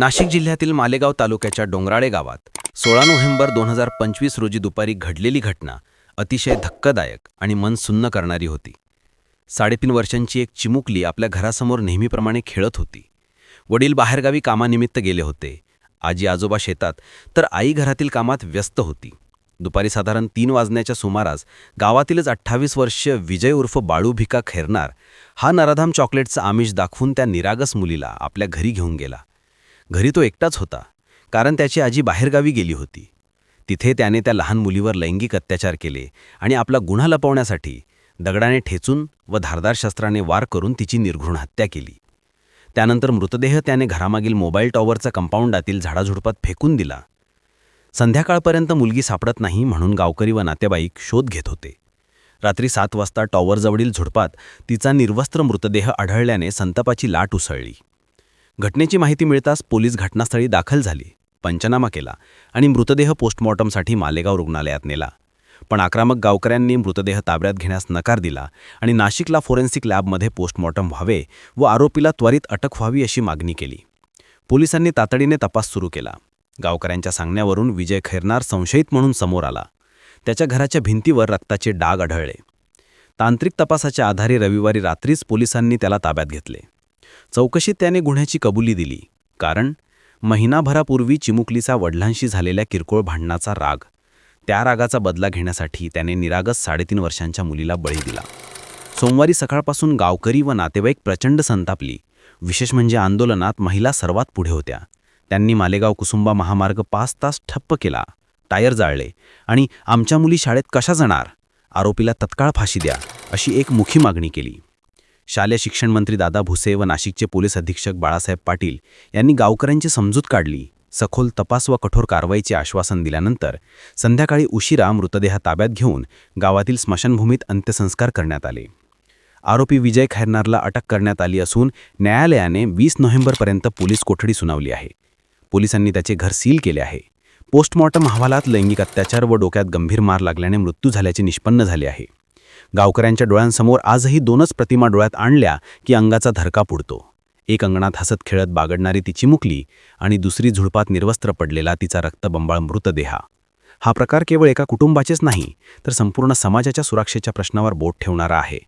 नाशिक जिल्ह्यातील मालेगाव तालुक्याच्या डोंगराळे गावात सोळा नोव्हेंबर दोन हजार पंचवीस रोजी दुपारी घडलेली घटना अतिशय धक्कादायक आणि मन सुन्न करणारी होती. साडेतीन वर्षांची एक चिमुकली आपल्या घरासमोर नेहमीप्रमाणे खेळत होती. वडील बाहेरगावी कामानिमित्त गेले होते. आजी आजोबा शेतात तर आई घरातील कामात व्यस्त होती. दुपारी साधारण तीन वाजण्याच्या सुमारास गावातीलच अठ्ठावीस वर्ष विजय उर्फ बाळू भिका खैरनार हा नराधाम चॉकलेटचं आमिष दाखवून त्या निरागस मुलीला आपल्या घरी घेऊन गेला. घरी तो एकटाच होता कारण त्याची आजी बाहेरगावी गेली होती. तिथे त्याने त्या लहान मुलीवर लैंगिक अत्याचार केले आणि आपला गुन्हा लपवण्यासाठी दगडाने ठेचून व धारदार शस्त्राने वार करून तिची निर्घृण हत्या केली. त्यानंतर मृतदेह त्याने घरामागील मोबाईल टॉवरचा कंपाऊंडातील झाडाझुडपात फेकून दिला. संध्याकाळपर्यंत मुलगी सापडत नाही म्हणून गावकरी व नातेवाईक शोध घेत होते. रात्री सात वाजता टॉवरजवळील झुडपात तिचा निर्वस्त्र मृतदेह आढळल्याने संतापाची लाट उसळली. घटनेची माहिती मिळताच पोलीस घटनास्थळी दाखल झाली पंचनामा केला आणि मृतदेह पोस्टमॉर्टमसाठी मालेगाव रुग्णालयात नेला. पण आक्रमक गावकऱ्यांनी मृतदेह ताब्यात घेण्यास नकार दिला आणि नाशिकला फोरेन्सिक लॅबमध्ये पोस्टमॉर्टम व्हावे व आरोपीला त्वरित अटक व्हावी अशी मागणी केली. पोलिसांनी तातडीने तपास सुरू केला. गावकऱ्यांच्या सांगण्यावरून विजय खैरनार संशयित म्हणून समोर आला. त्याच्या घराच्या भिंतीवर रक्ताचे डाग आढळले. तांत्रिक तपासाच्या आधारे रविवारी रात्रीच पोलिसांनी त्याला ताब्यात घेतले. चौकशीत त्याने गुन्ह्याची कबुली दिली. कारण महिनाभरापूर्वी चिमुकलीचा वडिलांशी झालेल्या किरकोळ भांडणाचा राग त्या रागाचा बदला घेण्यासाठी त्याने निरागस साडेतीन वर्षांच्या मुलीला बळी दिला. सोमवारी सकाळपासून गावकरी व नातेवाईक प्रचंड संतापली. विशेष म्हणजे आंदोलनात महिला सर्वात पुढे होत्या. त्यांनी मालेगाव कुसुंबा महामार्ग पाच तास ठप्प केला. टायर जाळले आणि आमच्या मुली शाळेत कशा जाणार? आरोपीला तत्काळ फाशी द्या अशी एक मुखी मागणी केली. शालेय शिक्षण मंत्री दादा भुसे व नाशिकचे पोलीस अधीक्षक बाळासाहेब पाटील यांनी गावकऱ्यांची समजूत काढली. सखोल तपास व कठोर कारवाईचे आश्वासन दिल्यानंतर संध्याकाळी उशिरा मृतदेह ताब्यात घेऊन गावातील स्मशानभूमीत अंत्यसंस्कार करण्यात आले. आरोपी विजय खैरनारला अटक करण्यात आली असून न्यायालयाने वीस नोव्हेंबरपर्यंत पोलीस कोठडी सुनावली आहे. पोलिसांनी त्याचे घर सील केले आहे. पोस्टमॉर्टम अहवालात लैंगिक अत्याचार व डोक्यात गंभीर मार लागल्याने मृत्यू झाल्याचे निष्पन्न झाले आहे. गावकऱ्यांच्या डोळ्यांसमोर आजही दोनच प्रतिमा डोळ्यात आणल्या की अंगाचा धरका पुडतो. एक अंगणात हसत खेळत बागडणारी तिची मुकली आणि दुसरी झुडपात निर्वस्त्र पडलेला तिचा रक्तबंबाळ मृतदेहा. हा प्रकार केवळ एका कुटुंबाचेच नाही तर संपूर्ण समाजाच्या सुरक्षेच्या प्रश्नावर बोट ठेवणारा आहे.